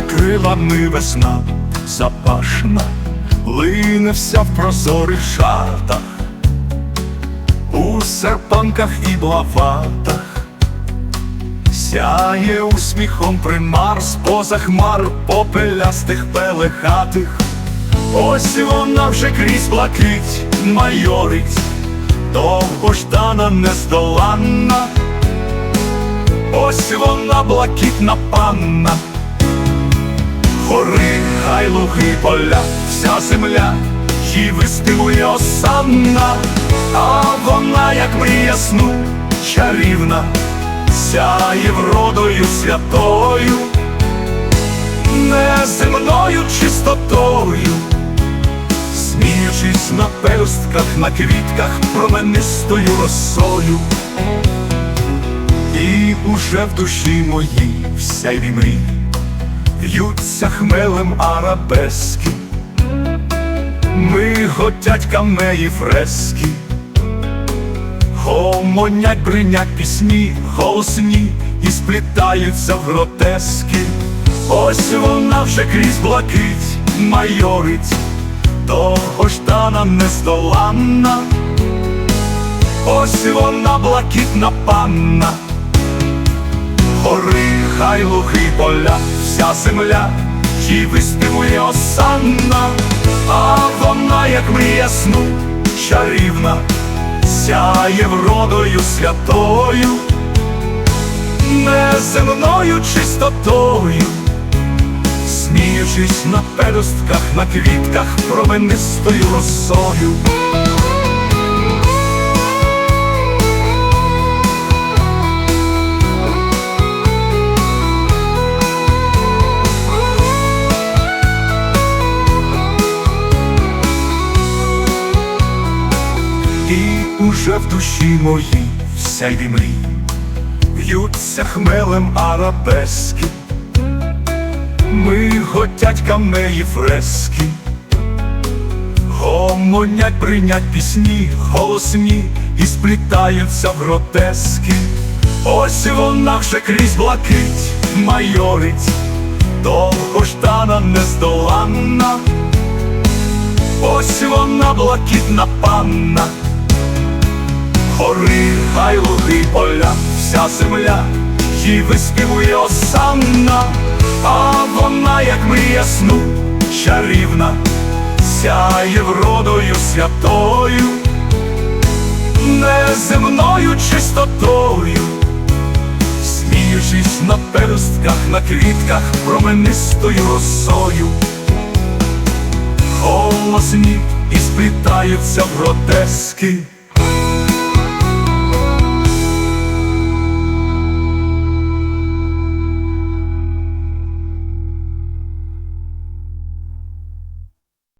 крилами весна запашна, лине вся в прозорих шатах, у серпанках і блаватах, сяє усміхом примар з поза хмар попелястих пелехатих. Ось вона вже крізь блакить майорить, довгождана нездоланна. Ось вона блакитна панна, гори, хай луги, поля, вся земля, їй вистимує осанна, а вона, як мрія сну, чарівна, сяє вродою святою, неземною чистотою, сміючись на пелюстках, на квітках променистою росою. І уже в душі моїй вся мрій В'ються хмелем арабески, Миготять камеї фрески, Гомонять, бринять пісні, голосні і сплітаються в гротески. Ось вона вже крізь блакить майорить, довгождана нездоланна. Ось вона блакитна панна, гори, хай луги, поля, вся земля, їй виспівує осанна, а вона, як мрія сну, чарівна, сяє вродою святою, неземною чистотою, сміючись на пелюстках, на квітках променистою росою. Уже в душі моїй вся й мрій В'ються хмелем арабески, Миготять камеї фрески, Гомонять, бринять пісні, голосні і сплітаються в гротески. Ось вона вже крізь блакить майорить, довгождана нездоланна. Ось вона блакитна панна, гори, хай луги, поля, вся земля, їй виспівує осанна, а вона, як мрія сну, чарівна, сяє вродою святою, неземною чистотою, сміючись на пелюстках, на квітках променистою росою. Голосні і сплітаються в гротески.